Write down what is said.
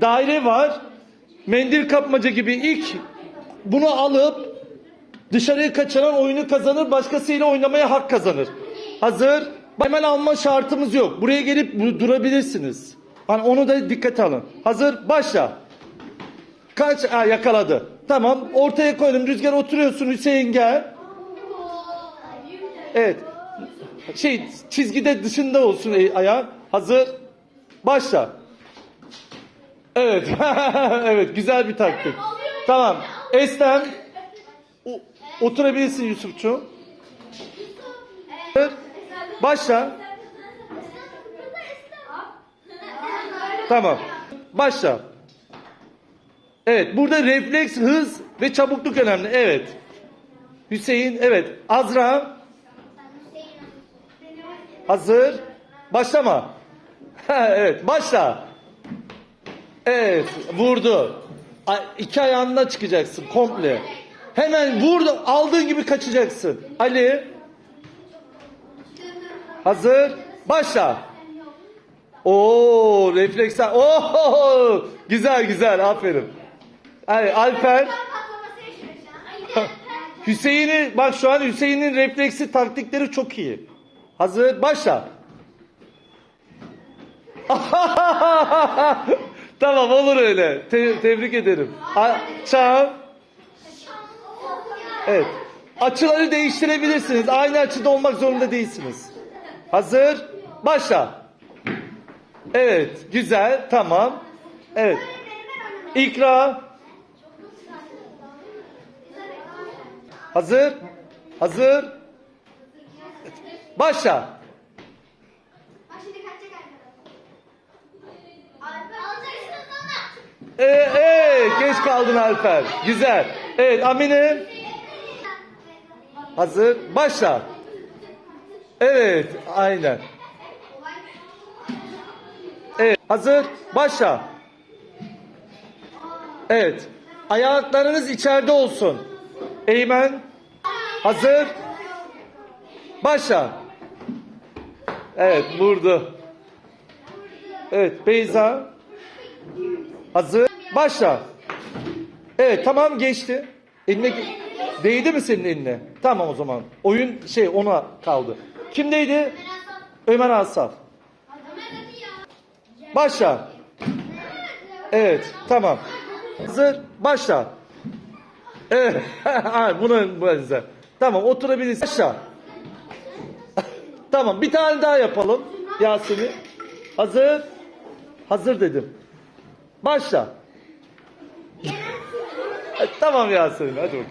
daire var. Mendil kapmaca gibi ilk bunu alıp dışarıya kaçıran oyunu kazanır, başkasıyla oynamaya hak kazanır. Hazır. Hemen alma şartımız yok. Buraya gelip durabilirsiniz. Hani onu da dikkate alın. Hazır. Başla. Kaç? Ha, yakaladı. Tamam. Ortaya koydum. Rüzgar oturuyorsun. Hüseyin gel. Evet. Şey çizgide dışında olsun e- ayağın. Hazır. Başla. Evet. evet güzel bir taktik. Tamam. Estem. O- oturabilirsin Yusufçu. Başla. Tamam. Başla. Evet burada refleks, hız ve çabukluk önemli. Evet. Hüseyin, evet. Azra. Hazır. Başlama. evet, başla. Evet, vurdu. A- İki ayağınla çıkacaksın komple. Hemen vurdu, aldığın gibi kaçacaksın. Ali. Hazır. Başla. Oo, refleksler. Oo, güzel güzel, aferin. Evet, Alper. Hüseyin'i bak şu an Hüseyin'in refleksi taktikleri çok iyi. Hazır başla. tamam olur öyle. Te- tebrik ederim. A- Çağ. Evet. Açıları değiştirebilirsiniz. Aynı açıda olmak zorunda değilsiniz. Hazır. Başla. Evet. Güzel. Tamam. Evet. İkra. Hazır. Hazır. Başla. Ee, ee, geç kaldın Alper. Güzel. Evet Amine. Hazır. Başla. Evet. Aynen. Evet. Hazır. Başla. Evet. Ayaklarınız içeride olsun. Eymen. Hazır. Başla. Evet vurdu. Evet Beyza. Hazır. Başla. Evet tamam geçti. Eline değdi mi senin eline? Tamam o zaman. Oyun şey ona kaldı. Kimdeydi? Ömer Asaf. Başla. Evet tamam. Hazır. Başla. Evet. Buna benzer. Tamam oturabilirsin. Başla. tamam bir tane daha yapalım. Yasemin. Hazır. Hazır dedim. Başla. tamam Yasemin hadi bakalım.